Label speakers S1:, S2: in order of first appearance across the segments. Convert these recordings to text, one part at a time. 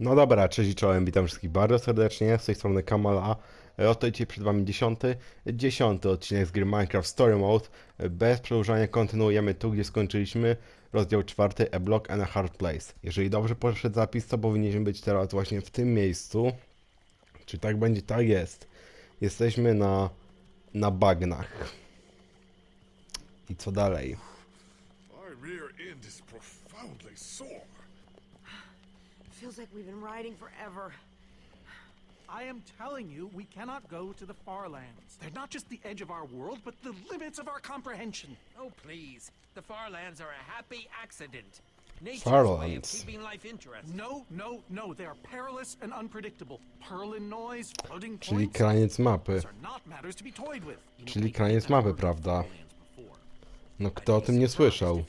S1: No dobra, cześć i czołem, witam wszystkich bardzo serdecznie, z tej strony Kamala. E, Oto dzisiaj przed wami dziesiąty, dziesiąty odcinek z gry Minecraft Story Mode. Bez przedłużania kontynuujemy tu, gdzie skończyliśmy, rozdział czwarty, A Block and a Hard Place. Jeżeli dobrze poszedł zapis, to powinniśmy być teraz właśnie w tym miejscu. Czy tak będzie? Tak jest. Jesteśmy na, na bagnach. I co dalej?
S2: Like we've been riding forever.
S3: I am telling you, we cannot go to the far lands. They're not just the edge of our world, but the limits of our comprehension.
S4: Oh, please. The Farlands are a happy accident. Nature's way of
S1: Farlands.
S4: keeping life interesting.
S3: No, no, no. They are perilous and unpredictable. Purlin noise, floating
S1: Czyli
S3: points.
S1: kraniec mapy.
S3: These are not matters to be toyed with.
S1: Czyli kraniec mapy, prawda? No kto o tym nie słyszał?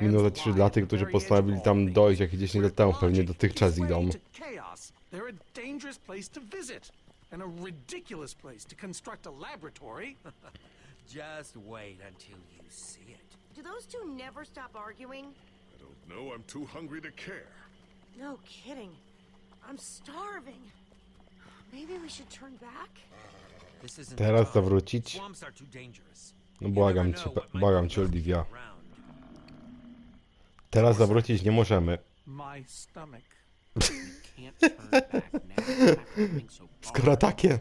S1: Ciszy
S3: at
S1: dla tych, którzy postanowili tam dojść jakieś 10 lat temu, pewnie dotychczas idą.
S3: to chaos. They're a dangerous place to visit. And a ridiculous place to construct a laboratory.
S4: Just wait until you see it.
S2: Do those two never stop arguing?
S5: I don't know, I'm too hungry to care.
S2: No kidding. I'm starving. Maybe we should turn back?
S4: This isn't
S1: Teraz zawrócić? No błagam cię, błagam cię, Olivia. Teraz zawrócić nie możemy. Skoro takie,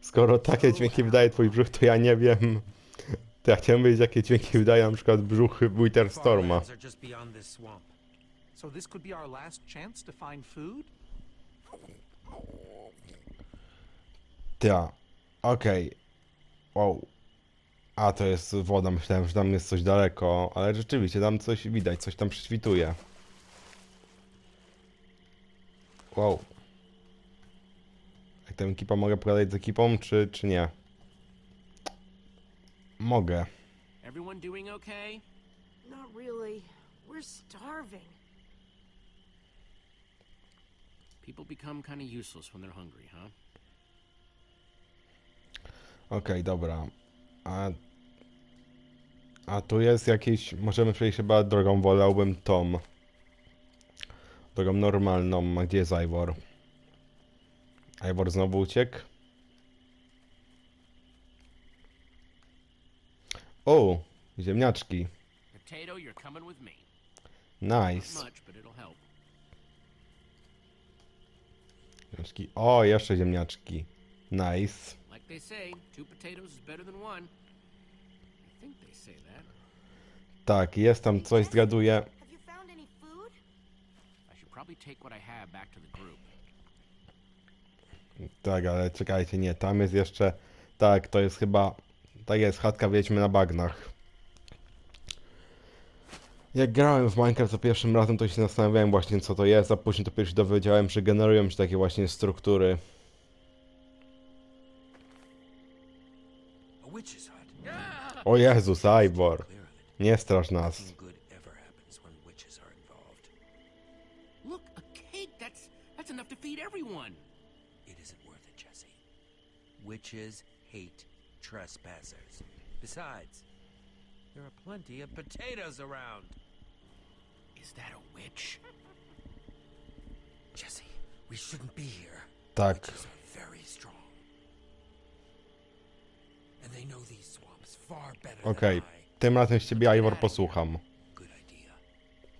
S1: skoro takie dźwięki wydaje twój brzuch, to ja nie wiem. To ja chciałem wiedzieć, jakie dźwięki wydaje na przykład brzuch Winterstorma.
S3: So this could be our last chance to find food?
S1: Ja, okej. Wow. A, to jest woda, myślałem, że tam jest coś daleko, ale rzeczywiście tam coś widać, coś tam prześwituje. Wow. Jak tę ekipę mogę pogadać z ekipą, czy, czy nie? Mogę.
S6: Everyone doing okay?
S2: Not really. We're starving.
S6: People become kind of useless when they're hungry, huh?
S1: Okej, dobra. A, a tu jest jakieś. Możemy przejść chyba drogą, wolałbym Tom. Drogą normalną. A gdzie jest Ivor? Ivor znowu uciekł. O! Ziemniaczki.
S6: Potato, you're coming with me.
S1: Nice. Ziemniaczki. O, jeszcze ziemniaczki. Nice.
S6: Like they say, two potatoes is better than one. I think they say that.
S1: Tak, jest tam coś, zgaduję. Tak, ale czekajcie, nie, tam jest jeszcze. Tak, to jest chyba. Tak jest, chatka wiedźmy na bagnach. Jak grałem w Minecraft za pierwszym razem, to się zastanawiałem właśnie co to jest, a później to pierwszy dowiedziałem, że generują się takie właśnie struktury. O Jezus, Ivor! Nie strasz nas.
S6: Look, a cake! That's that's enough to feed everyone.
S4: It isn't worth it, Jesse. Witches hate trespassers. Besides, there are plenty of potatoes around.
S6: Is that a witch?
S4: Jesse, we shouldn't be here.
S1: Tak.
S4: Witches are very strong. And they know these swamps
S1: Okej,
S4: I.
S1: tym razem z ciebie Ivor posłucham.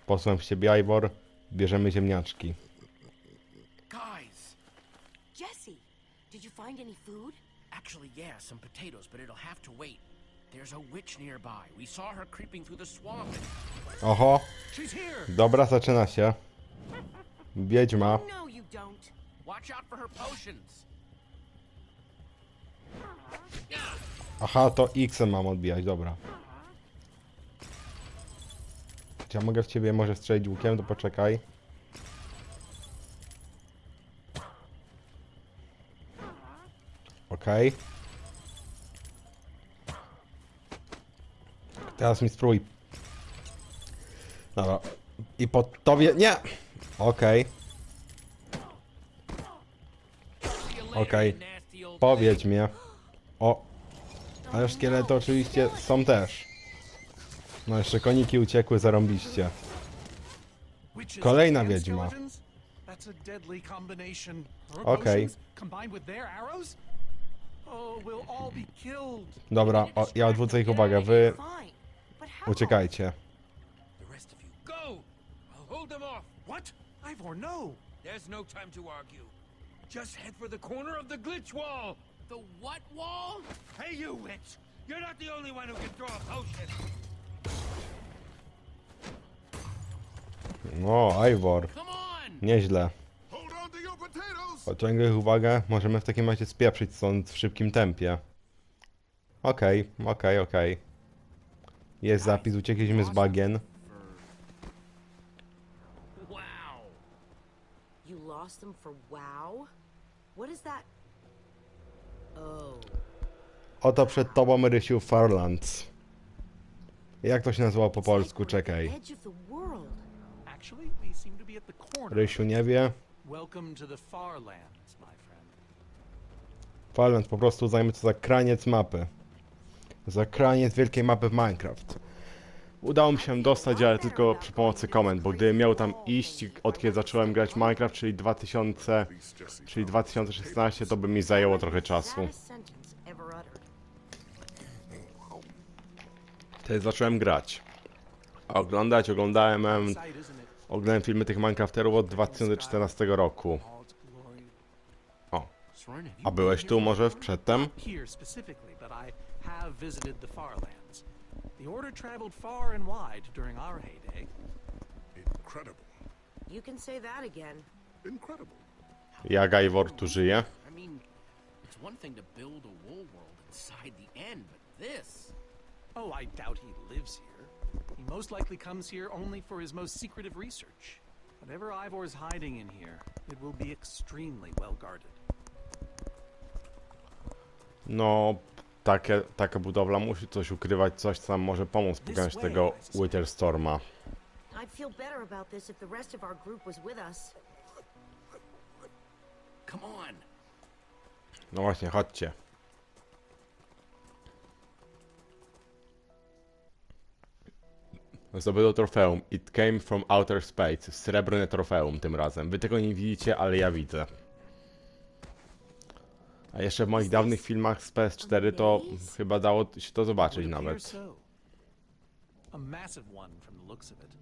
S1: Posłucham z ciebie Ivor, bierzemy ziemniaczki.
S6: Guys,
S2: Jesse, did you find any food?
S6: actually, yeah, some potatoes, but it'll have to wait. There's a witch nearby. We saw her creeping through the swamp.
S1: Oho,
S3: She's here!
S1: dobra, zaczyna się. Wiedźma.
S2: No, you don't.
S6: Watch out for her potions.
S1: Aha, to X mam odbijać, dobra. Czy ja mogę w ciebie może strzelić łukiem, to poczekaj. Okej. Teraz mi spróbuj. Dobra. I po tobie... Nie! Okej.
S6: Later,
S1: Okej.
S6: old
S1: Powiedz mnie. O. Ale szkielety oczywiście są też. No jeszcze koniki uciekły zarąbiście. Kolejna wiedźma. Okej. Dobra, o, ja odwrócę ich uwagę, wy uciekajcie.
S4: There's no time to argue. Just head for the corner of the glitch wall.
S6: The what wall?
S4: Hey, you witch! You're not the only one who can throw a potion.
S1: O, Ivor,
S6: Come on!
S1: nieźle.
S5: Hold on to your potatoes!
S1: Odciągaj ich uwagę, możemy w takim razie spieprzyć stąd w szybkim tempie. Okej, okej, okej. Jest zapis, uciekliśmy z bagien.
S6: Wow!
S2: You lost them for wow? What is that?
S1: Oto przed tobą Rysiu Farlands. Jak to się nazywało po polsku? Czekaj. Rysiu nie wie. Farlands po prostu uznajmy to za kraniec mapy. Za kraniec wielkiej mapy w Minecraft. Udało mi się dostać, ale tylko przy pomocy komend, bo gdybym miał tam iść od kiedy zacząłem grać Minecraft, czyli 2000, czyli 2016, to by mi zajęło trochę czasu. Wtedy zacząłem grać. A oglądać, oglądałem, oglądałem filmy tych Minecrafterów od 2014 roku. O, a byłeś tu może przedtem?
S3: Here specifically, but I have visited the. The Order traveled far and wide during our heyday.
S5: Incredible.
S2: You can say that again.
S5: Incredible.
S1: Jak Ivor tu żyje?
S6: I mean, it's one thing to build a wool world inside the end, but this.
S3: Oh, I doubt he lives here. He most likely comes here only for his most secretive research. Whatever Ivor's hiding in here, it will be extremely well guarded.
S1: No, takie, taka budowla musi coś ukrywać, coś co nam może pomóc pokonać tego Witterstorma.
S2: I'd feel better about this if the rest of our group was with us.
S6: Come on!
S1: No właśnie, chodźcie. Zdobyto trofeum. It came from outer space. Srebrne trofeum tym razem. Wy tego nie widzicie, ale ja widzę. A jeszcze w moich dawnych filmach z PS4 to chyba dało się to zobaczyć nawet.
S3: so. A massive one from the looks of it.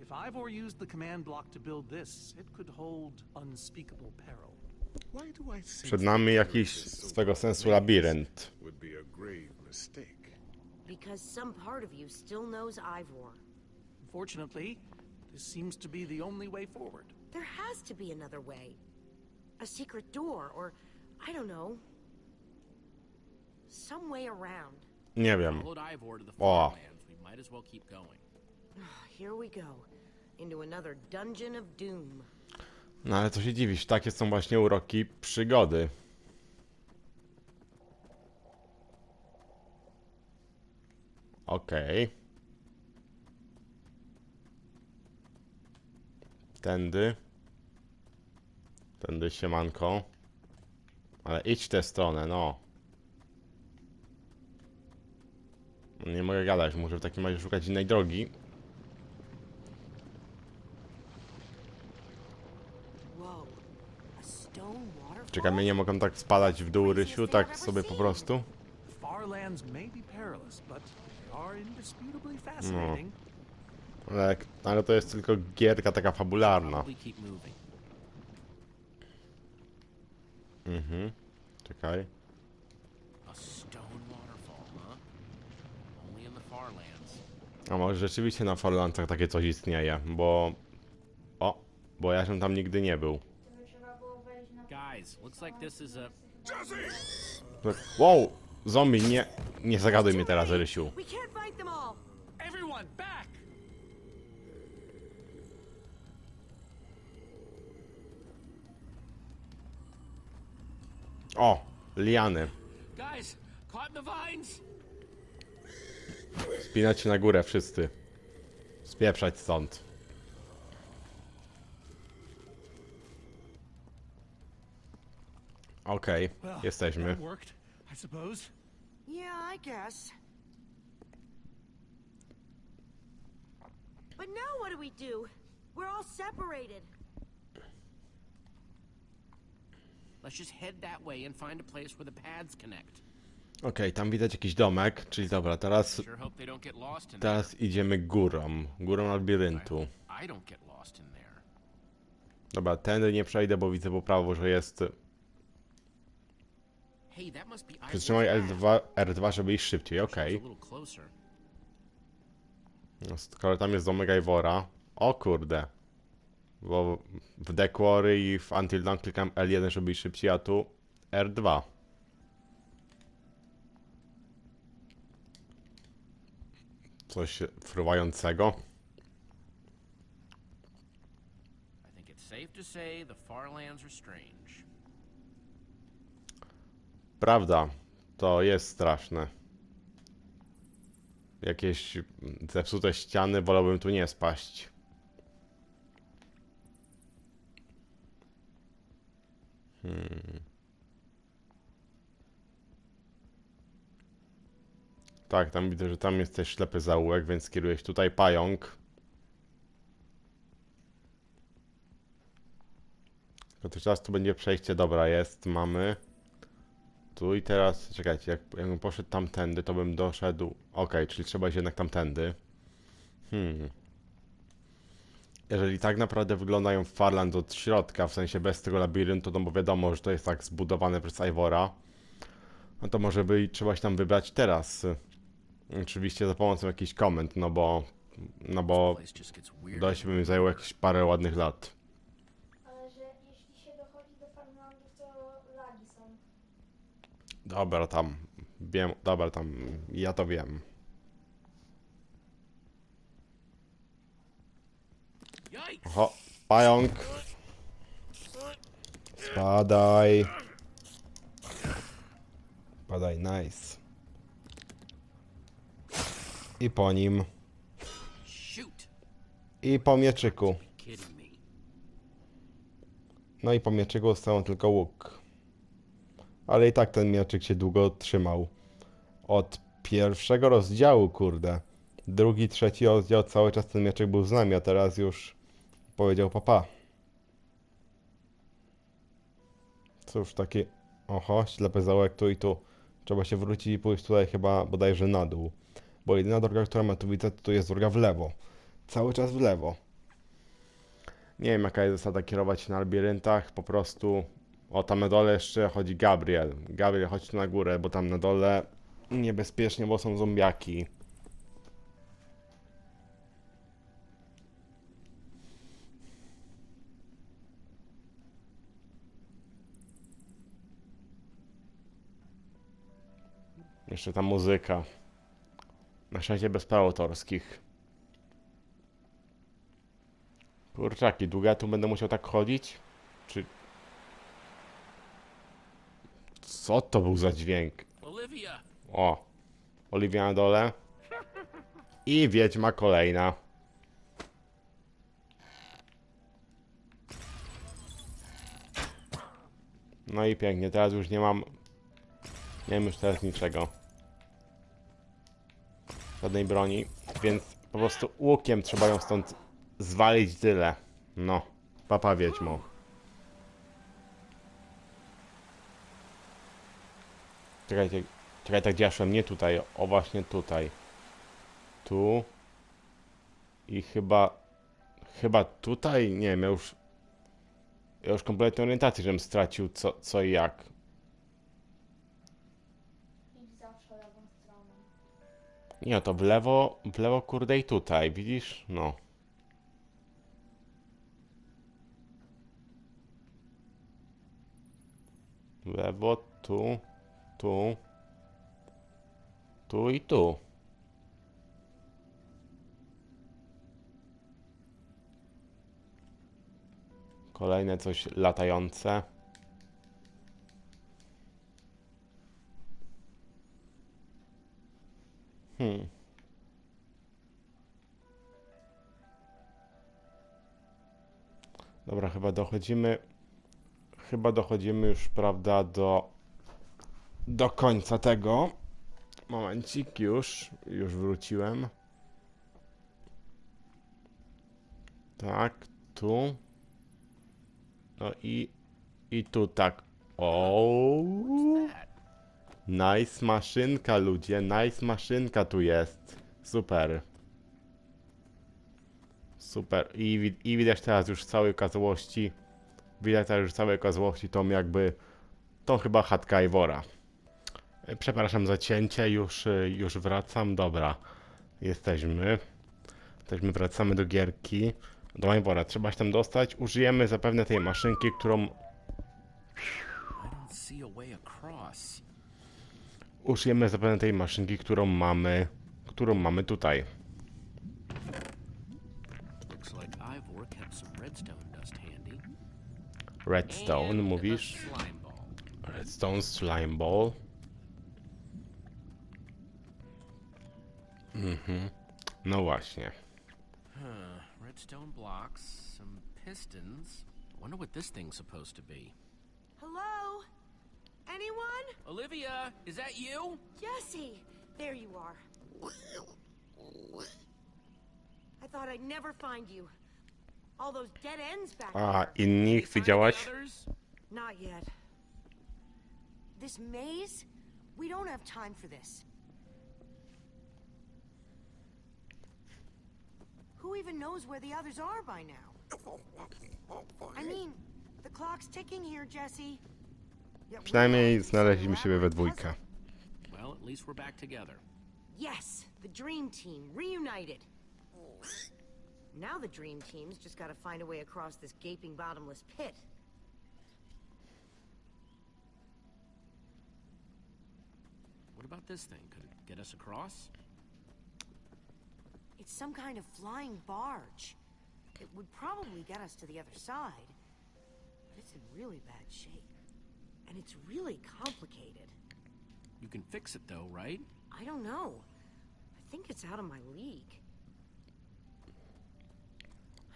S3: If Ivor used the command block to build this, it could hold unspeakable peril.
S5: Why do I sense
S1: Przed nami jakiś swego sensu labirynt.
S5: would be a grave mistake?
S2: Because some part of you still knows Ivor.
S3: Fortunately, this seems to be the only way forward.
S2: There has to be another way. A secret door, or I don't know. Some way around.
S1: Nie wiem. Oh.
S6: Going.
S2: Here we go. Into another dungeon of doom.
S1: No ale co się dziwisz, takie są właśnie uroki przygody. Okej. Tędy. Tędy siemanko. Ale idź w tę stronę, no. Nie mogę gadać, muszę w takim razie szukać innej drogi.
S2: Whoa. A stone waterfall?
S1: Czekaj, nie mogą tak spadać w dół Rysiu, tak sobie po prostu.
S3: Fascinating.
S1: Ale, ale to jest tylko gierka taka fabularna. Mhm. Czekaj.
S6: A stone waterfall, huh? Only in the Farlands.
S1: A może rzeczywiście na Farlandcach takie coś istnieje, bo... O, bo ja się tam nigdy nie był.
S6: Guys, looks like this is a.
S5: Jesse!
S1: Wow! Zombie, nie... Nie zagaduj mnie teraz, Rysiu.
S2: We can't fight them all.
S3: Everyone, back!
S1: O! Liany. Spinać się na górę wszyscy. Spieprzać stąd. Okej,
S3: Well,
S1: jesteśmy.
S2: Yeah, I guess. But now what do we do? We're all separated.
S6: Let's just head that way and find a place where the paths connect.
S1: Okej, tam widać jakiś domek, czyli dobra, teraz, teraz idziemy górą, górą labiryntu. Dobra, tędy nie przejdę, bo widzę po prawo, że jest... Przytrzymaj
S6: path.
S1: L2, R2, żeby iść szybciej, okej.
S6: Closer.
S1: No, Skoro tam jest domek Ivora... O kurde. Bo w Quarry i w Until Dawn klikam L1, żeby iść szybciej, a tu R2. Coś fruwającego. Prawda, to jest straszne. Jakieś zepsute ściany, wolałbym tu nie spaść. Hmm. Tak, tam widzę, że tam jest też ślepy zaułek, więc kierujesz tutaj pająk. Tylko to teraz tu będzie przejście, dobra jest, mamy. Tu i teraz, czekajcie, jak, jakbym poszedł tamtędy, to bym doszedł. Okej, czyli trzeba iść jednak tamtędy. Hmm. Jeżeli tak naprawdę wyglądają Farland od środka, w sensie bez tego labiryntu, no bo wiadomo, że to jest tak zbudowane przez Ivora, no to może by trzeba się tam wybrać teraz. Oczywiście za pomocą jakichś komend, no bo, no bo dość by mi zajęło jakieś parę ładnych lat.
S7: Ale że jeśli się dochodzi do Farmlandów, to lagi są.
S1: Dobra, tam, wiem, dobra, tam, ja to wiem. Oho, pająk. Spadaj. Spadaj, nice. I po nim. I po mieczyku. No i po mieczyku został tylko łuk. Ale i tak ten mieczyk się długo trzymał. Od pierwszego rozdziału, kurde. Drugi, trzeci rozdział, cały czas ten mieczek był z nami, a teraz już powiedział papa. Cóż, taki... Oho, ślepy zaułek tu i tu. Trzeba się wrócić i pójść tutaj chyba bodajże na dół. Bo jedyna droga, która ma tu widzę, to jest droga w lewo. Cały czas w lewo. Nie wiem jaka jest zasada kierować na labiryntach, po prostu... O, tam na dole jeszcze chodzi Gabriel. Gabriel, chodź tu na górę, bo tam na dole niebezpiecznie, bo są zombiaki. Jeszcze ta muzyka. Na szczęście bez praw autorskich. Kurczaki, długo ja tu będę musiał tak chodzić? Czy... Co to był za dźwięk? O, Oliwia na dole. I wiedźma kolejna. No i pięknie, teraz już nie mam... Nie mam już teraz niczego. Żadnej broni, więc po prostu łukiem trzeba ją stąd zwalić tyle. No, papa wiedźmo. Czekajcie, czekaj, tak gdzie ja szłem? Nie tutaj, o właśnie tutaj. Tu. I chyba, chyba tutaj, nie wiem, ja już, ja już kompletnie orientację, żebym stracił co, co i jak. Nie, to w lewo, w lewo kurde i tutaj, widzisz? No. W lewo, tu, tu, tu i tu. Kolejne coś latające. Hmm. Dobra, chyba dochodzimy. Chyba dochodzimy już, prawda, do do końca tego. Momencik, już, już wróciłem. Tak, tu. No i... I tu tak. Nice maszynka, ludzie. Nice maszynka tu jest. Super. Super. I, I widać teraz już całej okazałości. Widać teraz już całej okazałości tą jakby. To chyba chatka Ivora. E, Przepraszam za cięcie, już, e, już wracam. Dobra. Jesteśmy. Jesteśmy, wracamy do gierki. Do Ivora. Trzeba się tam dostać. Użyjemy zapewne tej maszynki, którą
S6: I don't see a way across.
S1: Użyjemy zapewne tej maszynki, którą mamy, którą mamy tutaj.
S6: Redstone
S1: mówisz?
S6: a slime ball.
S1: Redstone Slime Ball. Mhm. No właśnie.
S6: Redstone blocks, some pistons. Wonder what this thing's supposed to be.
S2: Hello? Anyone?
S6: Olivia, is that you?
S2: Jesse! There you are. I thought I'd never find you. All those dead ends back
S1: A
S2: there.
S1: innych
S6: Find the
S1: widziałaś?
S6: others?
S2: Not yet. This maze? We don't have time for this. Who even knows where the others are by now? I mean, the clock's ticking here, Jesse. Yet we
S1: Przynajmniej znaleźliśmy siebie we dwójkę.
S6: Well, at least we're back together.
S2: Yes, the Dream Team, reunited. Now the Dream Team's just gotta find a way across this gaping bottomless pit.
S6: What about this thing? Could it get us across?
S2: It's some kind of flying barge. It would probably get us to the other side. But it's in really bad shape. And it's really complicated.
S6: You can fix it though, right?
S2: I don't know. I think it's out of my league.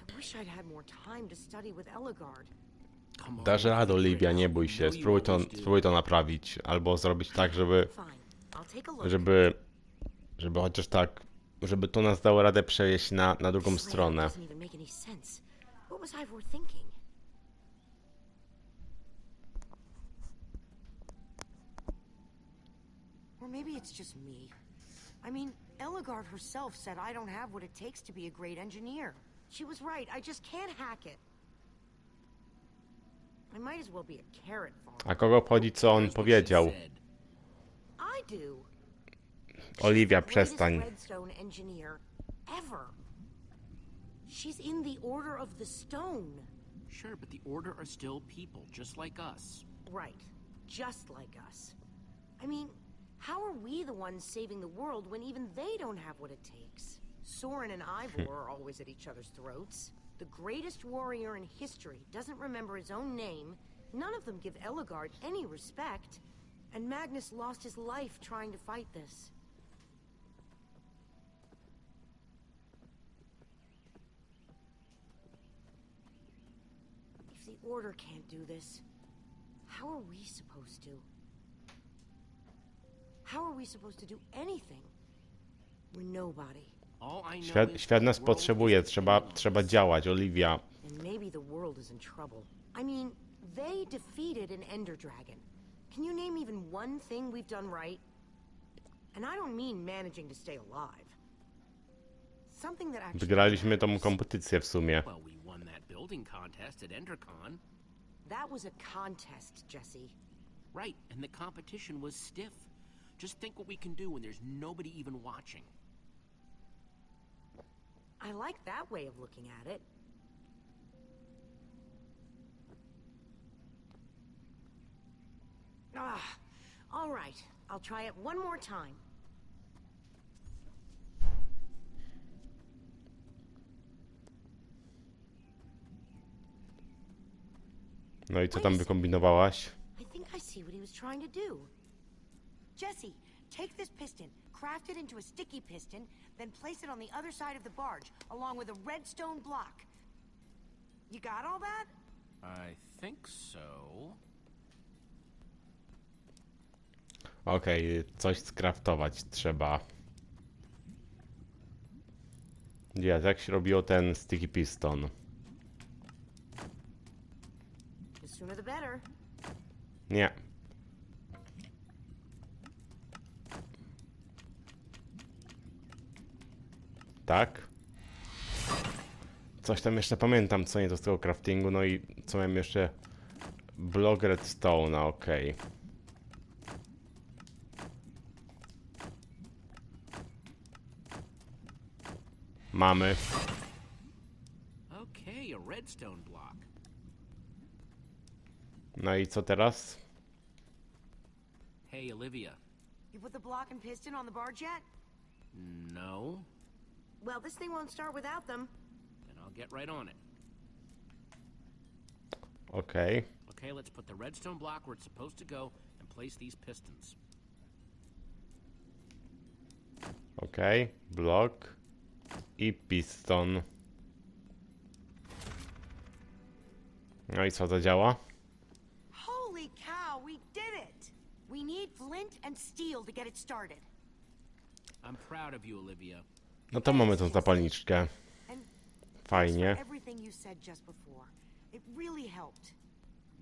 S2: I wish I'd had more time to study with Eligard.
S6: Come on.
S1: Dasz radę, Olivia, nie bój się.
S6: you
S1: Spróbuj to, spróbuj to naprawić. Albo zrobić tak, żeby, żeby, żeby chociaż tak, żeby to nas dało radę przejść na, na drugą stronę.
S2: What was Ivor thinking? Maybe it's just me. I mean, Eligard herself said I don't have what it takes to be a great engineer. She was right. I just can't hack it. I might as well be a carrot farmer.
S1: A kogo obchodzi, co on
S6: Here's what she
S1: powiedział?
S2: I do.
S1: Oliwia,
S2: Greatest
S1: przestań.
S2: redstone engineer ever. She's in the Order of the Stone.
S6: Sure, but the Order are still people, just like us.
S2: Right. Just like us. I mean, how are we the ones saving the world when even they don't have what it takes? Soren and Ivor are always at each other's throats. The greatest warrior in history doesn't remember his own name. None of them give Eligard any respect. And Magnus lost his life trying to fight this. If the Order can't do this, how are we supposed to? How are we supposed to do anything? We're nobody.
S6: All I know
S1: Świat, świat nas potrzebuje, trzeba, trzeba działać, Oliwia.
S2: And maybe the world is in trouble. I mean, they defeated an Ender Dragon. Can you name even one thing we've done right? And I don't mean managing to stay alive. Something that actually
S1: Wygraliśmy tą kompetycję w sumie.
S6: Well, we won that building contest at EnderCon.
S2: That was a contest, Jesse.
S6: Right, and the competition was stiff. Just think what we can do when there's nobody even watching.
S2: I like that way of looking at it. Ah, all right. I'll try it one more time.
S1: No i co tam wykombinowałaś?
S2: I think I see what he was trying to do. Jesse, take this piston, craft it into a sticky piston, then place it on the other side of the barge, along with a redstone block. You got all that?
S6: I think so.
S1: Okej, coś skraftować trzeba. Gdzie, jak się robiło ten sticky piston?
S2: The sooner the better.
S1: Nie. Tak? Coś tam jeszcze pamiętam, co nie do z tego craftingu, no i co miałem jeszcze... Blok redstone'a, okej. Mamy.
S6: Okay, a redstone block.
S1: No i co teraz?
S6: Hey, Olivia.
S2: You put the block and piston on the barge yet?
S6: No?
S2: Well, this thing won't start without them.
S6: Then I'll get right on it.
S1: Okay.
S6: Okay, let's put the redstone block where it's supposed to go and place these pistons.
S1: Okay, block i piston. No i co to działa?
S2: Holy cow, we did it! We need flint and steel to get it started.
S6: I'm proud of you, Olivia.
S1: No to mamy tą zapalniczkę. Fajnie.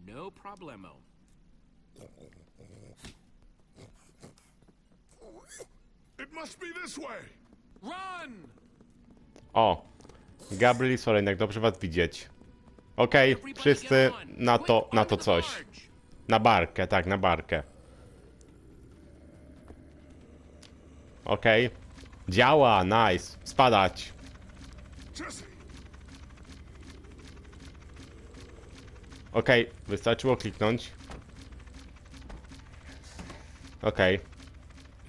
S6: No problemo.
S5: It must be this way.
S3: Run!
S1: O! Gabriel i Soren, jak dobrze was widzieć. Okej,
S6: Everybody
S1: wszyscy na to, na to coś. Na barkę, tak, na barkę. Okej. Działa, nice. Spadać. Okej, wystarczyło kliknąć. Okej.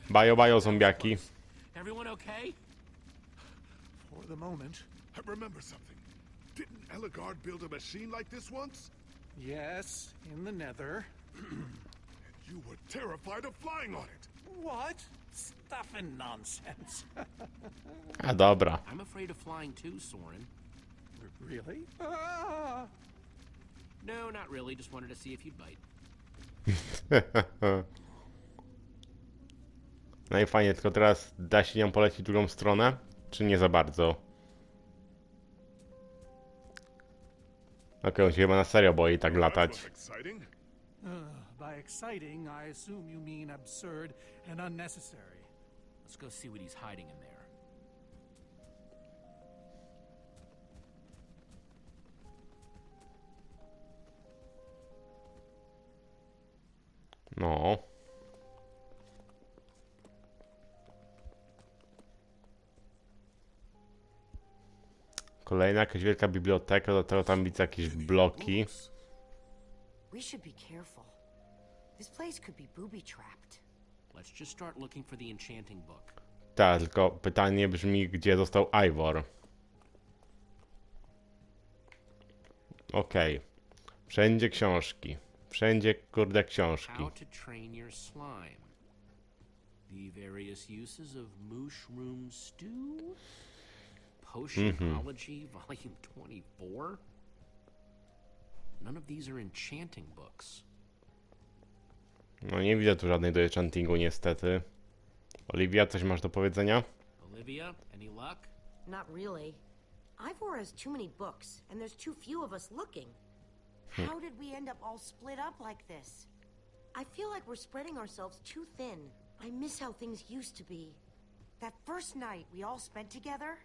S1: Bajo, bajo, zombiaki.
S6: Everyone okay?
S3: For the moment.
S5: I remember something. Didn't Eligard build a machine like this once?
S3: Yes, in the nether.
S5: You were terrified of flying on it.
S3: What? Stuff and nonsense.
S1: A dobra.
S6: I'm afraid of flying too, Soren.
S3: really? Ah!
S6: No, not really. Just wanted to see if you'd bite.
S1: No i fajnie, tylko teraz da się nią polecić w drugą stronę? Czy nie za bardzo? Okej, on się chyba na serio boi tak latać.
S3: Uh, by exciting, I assume you mean absurd and unnecessary.
S6: Let's go see what he's hiding in there.
S1: No. Kolejna jakaś wielka biblioteka, do tego tam widzę jakieś bloki.
S2: We should be careful. This place could be booby trapped.
S6: Let's just start looking for the enchanting book.
S1: Tak, tylko pytanie brzmi, gdzie został Ivor? Okej. Wszędzie książki. Wszędzie, kurde, książki.
S6: How to train your slime. The various uses of mushroom stew. Potionology, mm-hmm. volume 24. None of these are enchanting books.
S1: No nie widzę tu żadnej do enchantingu niestety. Olivia, coś masz do powiedzenia?
S6: Olivia, any luck?
S2: Not really. Ivor has too many books, and there's too few of us looking. How did we end up all split up like this? I feel like we're spreading ourselves too thin. I miss how things used to be. That first night we all spent together.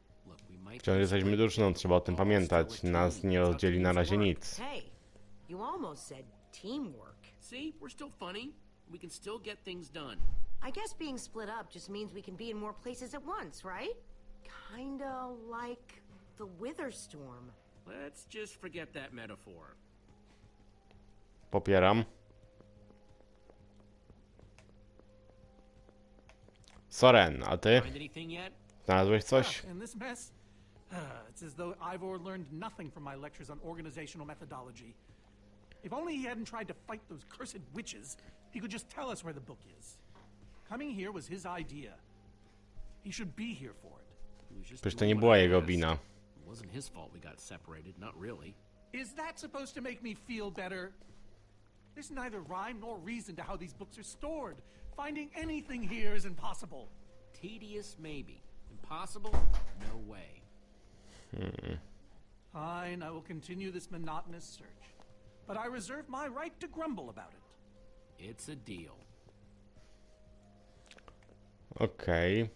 S1: Wciąż jesteśmy drużyną, trzeba o tym pamiętać. Nas nie rozdzieli na razie nic.
S2: Hey, you almost said teamwork.
S6: See, we're still funny. We can still get things done.
S2: I guess being split up just means we can be in more places at once, right? Kinda like the Witherstorm.
S6: Let's just forget that metaphor.
S1: Popieram. Soren, a ty?
S6: Find anything yet?
S1: Znalazłeś coś?
S3: In this mess? Uh, it's as though Ivor learned nothing from my lectures on organizational methodology. If only he hadn't tried to fight those cursed witches, he could just tell us where the book is. Coming here was his idea. He should be here for it.
S6: He was just
S1: Przecież to nie była jego
S6: asked.
S1: wina.
S6: It wasn't his fault we got separated, not really.
S3: Is that supposed to make me feel better? There's neither rhyme nor reason to how these books are stored. Finding anything here is impossible.
S6: Tedious, maybe. Impossible? No way. Hmm.
S3: Fine, I will continue this monotonous search. But I reserve my right to grumble about it.
S6: It's a deal.
S1: Okej.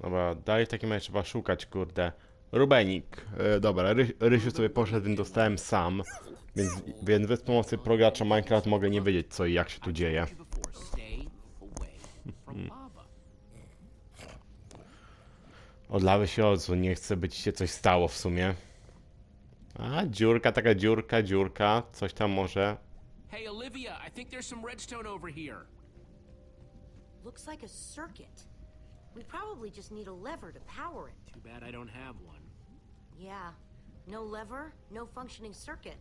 S1: Dobra, dalej w takim razie trzeba szukać, kurde. Rubenik. E, dobra, Ry Rysiu sobie poszedł, więc dostałem sam. Więc, więc bez pomocy progracza Minecraft mogę nie wiedzieć co i jak się tu dzieje.
S6: Lava.
S1: Od lawy się odsuń, nie chcę, by ci się coś stało w sumie. A, dziurka, taka dziurka, dziurka. Coś tam może.
S6: Hey, Olivia, I think there's some redstone over here.
S2: Looks like a circuit. We probably just need a lever to power it.
S6: Too bad I don't have one.
S2: Yeah. No lever, no functioning circuit.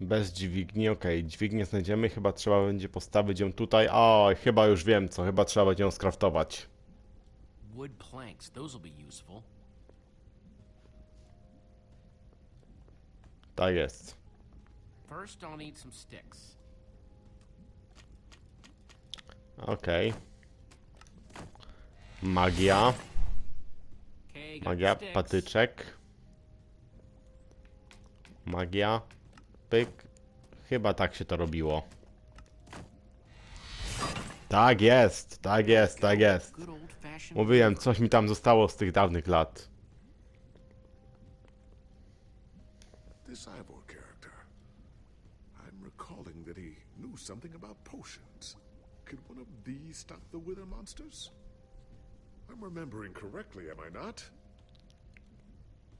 S1: Bez dźwigni, okej, dźwignię znajdziemy, chyba trzeba będzie postawić ją tutaj. O, chyba już wiem co, chyba trzeba będzie ją skraftować.
S6: Wood planks, those will be useful.
S1: Tak jest.
S6: First, I'll need some sticks.
S1: Okej. Magia,
S6: Okay,
S1: magia,
S6: sticks.
S1: patyczek. Magia, pyk. Chyba tak się to robiło. Tak jest, tak jest, tak jest. Mówiłem, coś mi tam zostało z tych dawnych lat.
S5: This Ivor character. I'm recalling that he knew something about potions. Could one of these stop the wither monsters? I'm remembering correctly, am I not?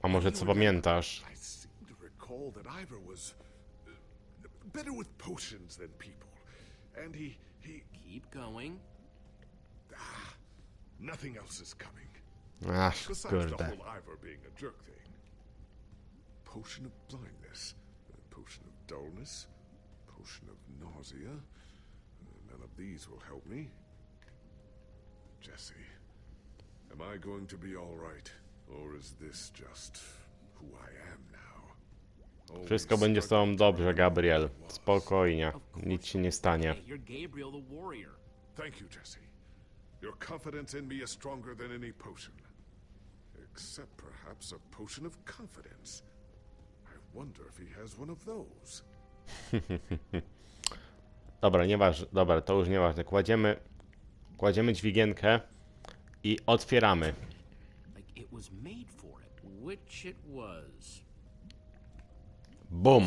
S1: A może co pamiętasz?
S5: I seem to recall that Ivor was uh, better with potions than people. And he he
S6: Keep going.
S5: Ah, nothing else is coming.
S1: Ah,
S5: Besides the
S1: kurde.
S5: whole Ivor being a jerk thing. Potion of blindness, a potion of dullness, potion of nausea. None of these will help me. Jesse, am I going to be all right, or is this just who I am now? Always
S1: Wszystko będzie z tobą dobrze, Gabriel.
S5: who I was.
S1: Spokojnie. Nic się nie stanie.
S6: You're Gabriel the warrior.
S5: Thank you, Jesse. Your confidence in me is stronger than any potion. Except perhaps a potion of confidence. Wonder if he has one of those.
S1: Dobra, nieważne. Dobra, to już nieważne. Kładziemy, kładziemy dźwigienkę i otwieramy.
S6: Does.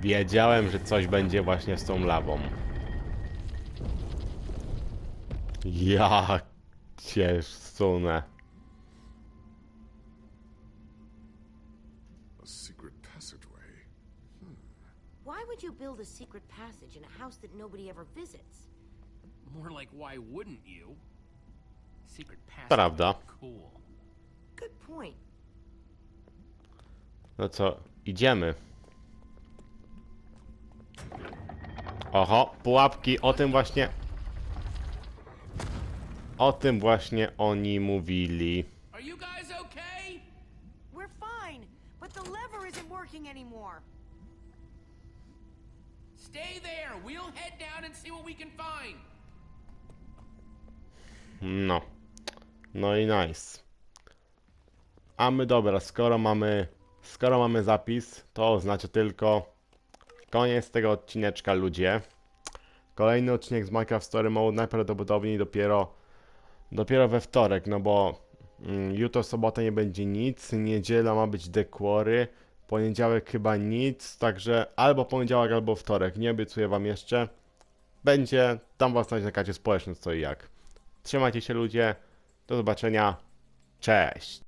S1: Wiedziałem, że coś będzie właśnie z tą lawą. Ja cię sunę.
S5: A secret passageway. Hmm.
S2: Why would you build a secret passage in a house that nobody ever visits?
S6: More like, why wouldn't you? Secret passage.
S1: Prawda.
S6: Cool.
S2: Good point.
S1: No co, idziemy. Oho, pułapki, o tym właśnie... O tym właśnie oni mówili.
S6: Are you guys okay?
S2: We're fine, but the lever isn't working anymore.
S6: Stay there. We'll head down and see what we can find.
S1: No. No i nice. A my dobra, skoro mamy skoro mamy zapis, to oznacza tylko koniec tego odcineczka ludzie. Kolejny odcinek z Minecraft Story Mode najprawdopodobniej dopiero dopiero we wtorek, no bo mm, jutro sobota nie będzie nic, niedziela ma być dekwory, poniedziałek chyba nic, także albo poniedziałek, albo wtorek, nie obiecuję wam jeszcze. Będzie, tam was na karcie społecznej co i jak. Trzymajcie się ludzie. Do zobaczenia. Cześć.